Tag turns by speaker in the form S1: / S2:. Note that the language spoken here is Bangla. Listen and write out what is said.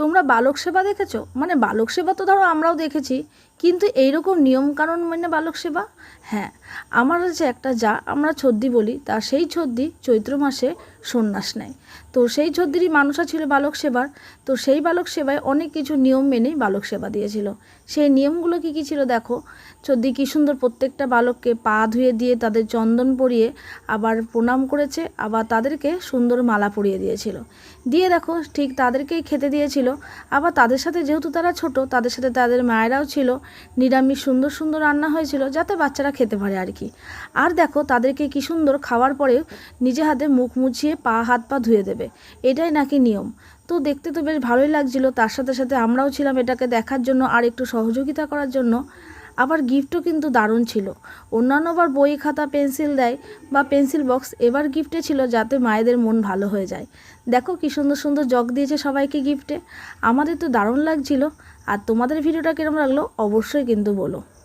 S1: তোমরা বালক সেবা দেখেছ? মানে বালক সেবা তো ধরো আমরাও দেখেছি। কিন্তু এইরকম নিয়মকানুন মানে বালক সেবা? হ্যাঁ আমার হচ্ছে একটা যা আমরা ছদ্দি বলি, তা সেই ছদ্দি চৈত্র মাসে সন্ন্যাস নেয়। তো সেই ছদ্দিরই মানুষা ছিল বালক সেবার। তো সেই বালক সেবায় অনেক কিছু নিয়ম মেনেই বালক সেবা দিয়েছিল। সেই নিয়মগুলো কী কী ছিল দেখো? ছদ্দি কী সুন্দর প্রত্যেকটা বালককে পা ধুয়ে দিয়ে তাদের চন্দন পরিয়ে আবার প্রণাম করেছে, আবার তাদেরকে সুন্দর মালা পরিয়ে দিয়েছিল। দিয়ে দেখো ঠিক তাদেরকেই খেতে দিয়েছিল। আবার তাদের সাথে যেহেতু তারা ছোট, তাদের সাথে তাদের মায়েরাও ছিল নিরামিষ সুন্দর সুন্দর রান্না হয়েছিল যাতে বাচ্চারা খেতে পারে আর কি। আর দেখো তাদেরকে কি সুন্দর খাওয়ার পরে নিজে হাতে মুখ মুছিয়ে পা, হাত, পা ধুয়ে দেবে। এটাই নাকি নিয়ম। তো দেখতে তো বেশ ভালোই লাগছিল। তার সাথে সাথে আমরাও ছিলাম এটাকে দেখার জন্য আর একটু সহযোগিতা করার জন্য। আবার গিফটও কিন্তু দারুণ ছিল। অন্যান্যবার বই, খাতা, পেন্সিল দেয় বা পেন্সিল বক্স এবার গিফটে ছিল যাতে মায়েদের মন ভালো হয়ে যায়। দেখো কী সুন্দর সুন্দর জগ দিয়েছে সবাইকে গিফটে আমাদের তো দারুণ লাগছিল। আর তোমাদের ভিডিওটা কিরম লাগল অবশ্যই কিন্তু বলো।